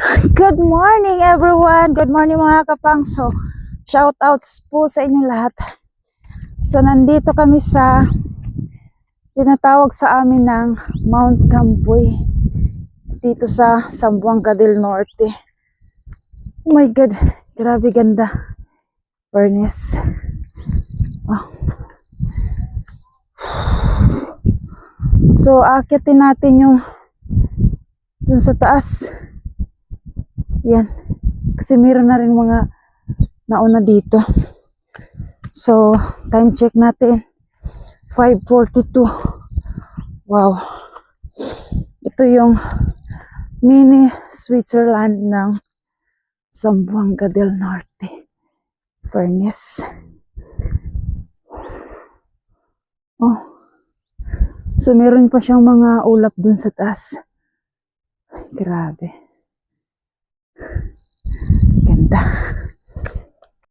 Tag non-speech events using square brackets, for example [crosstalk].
[laughs] Good morning everyone! Good morning mga kapangso. Shout outs po sa inyo lahat. So nandito kami sa tinatawag sa amin ng Mount Campoy dito sa Zamboanga del Norte. Oh my God! Grabe ganda. Furnace. Oh. So akitin natin yung dun sa taas. Yan. Kasi meron na rin mga nauna dito. So, time check natin. 5.42. Wow. Ito yung mini Switzerland ng Zamboanga del Norte. Furnace. Oh. So, meron pa siyang mga ulap dun sa taas. Grabe. Ganda.